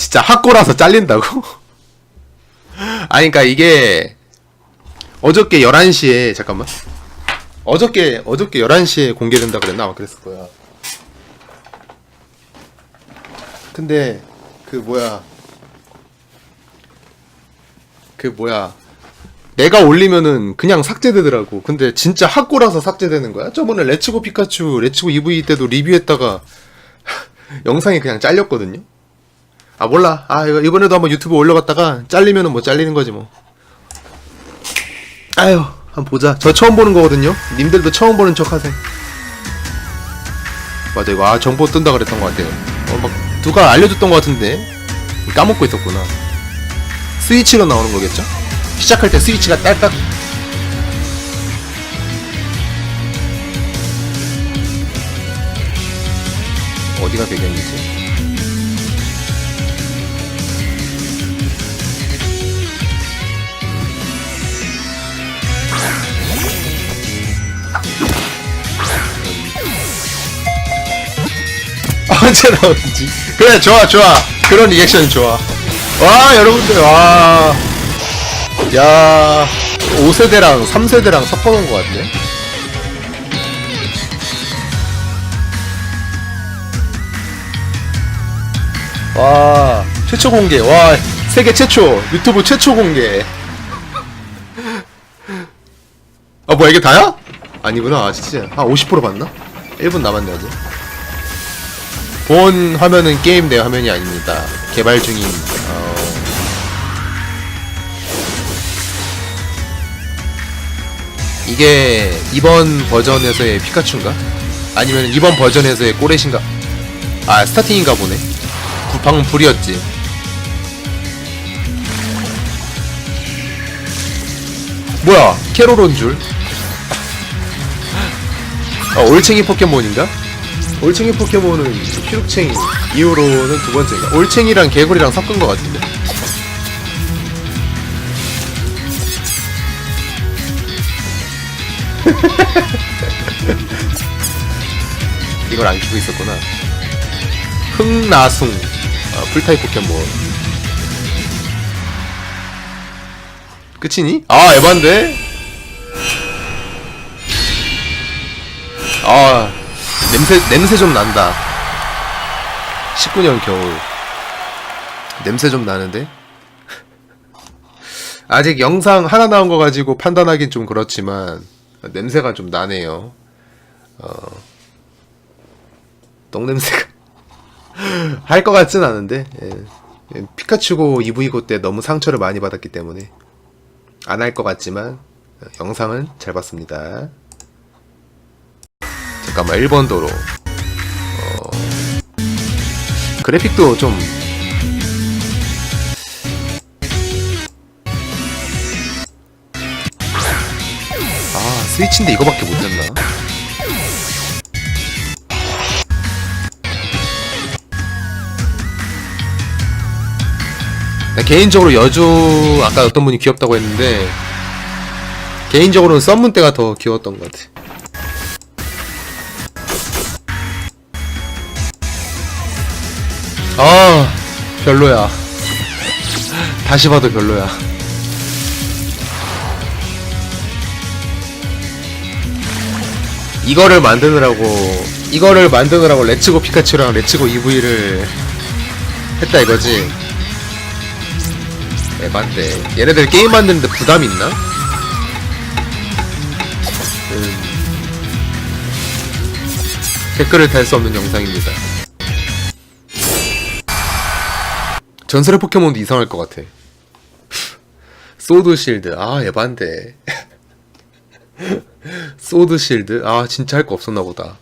진짜 학고라서 잘린다고? 아니, 그니까 이게, 어저께 11시에, 잠깐만. 어저께, 어저께 11시에 공개된다 그랬나? 아마 그랬을 거야. 근데, 그, 뭐야. 그, 뭐야. 내가 올리면은 그냥 삭제되더라고. 근데 진짜 학고라서 삭제되는 거야? 저번에 레츠고 피카츄, 레츠고 EV 때도 리뷰했다가 영상이 그냥 잘렸거든요? 아, 몰라. 아, 이거 이번에도 한번 유튜브 올려갔다가 잘리면은 뭐 잘리는 거지 뭐. 아유, 한번 보자. 저 처음 보는 거거든요? 님들도 처음 보는 척 하세요. 맞아, 이거, 아, 정보 뜬다 그랬던 것 같아요. 어, 막, 누가 알려줬던 것 같은데? 까먹고 있었구나. 스위치로 나오는 거겠죠? 시작할 때 스위치가 딸깍 어디가 배경이지? 언제 나오는지 그래 좋아 좋아 그런 리액션 좋아 와 여러분들 와 야, 5세대랑 3세대랑 섞어놓은 것 같네. 와, 최초 공개. 와, 세계 최초. 유튜브 최초 공개. 아, 뭐야, 이게 다야? 아니구나. 아, 진짜. 한 50% 봤나? 1분 남았네, 아직. 본 화면은 게임 내 화면이 아닙니다. 개발 중인, 어, 이게 이번 버전에서의 피카츄인가? 아니면 이번 버전에서의 꼬레신가? 아 스타팅인가 보네. 부- 방금 불이었지. 뭐야? 캐롤온 줄? 아, 올챙이 포켓몬인가? 올챙이 포켓몬은 휘룩챙이 이후로는 두 번째인가? 올챙이랑 개구리랑 섞은 것 같은데. 이걸 안 키고 있었구나. 흥나숭. 아, 풀타입 포켓몬. 끝이니? 아, 에반데? 아, 냄새, 냄새 좀 난다. 19년 겨울. 냄새 좀 나는데? 아직 영상 하나 나온 거 가지고 판단하긴 좀 그렇지만, 냄새가 좀 나네요. 똥냄새가 할 것 같진 않은데 예. 예, 피카츄고 EV고 때 너무 상처를 많이 받았기 때문에 안 할 것 같지만 어, 영상은 잘 봤습니다 잠깐만 1번 도로 어, 그래픽도 좀 아, 스위치인데 이거밖에 못했나? 나 개인적으로 여주 아까 어떤 분이 귀엽다고 했는데 개인적으로는 썸문 때가 더 귀여웠던 것 같아. 별로야. 다시 봐도 별로야. 이거를 만드느라고 이거를 만드느라고 레츠고 피카츄랑 레츠고 EV를 했다 이거지. 에반데 얘네들 게임 만드는데 부담 있나? 음. 댓글을 달 수 없는 영상입니다. 전설의 포켓몬도 이상할 것 같아. 소드 실드 아 에반데. 소드 실드 아 진짜 할 거 없었나 보다.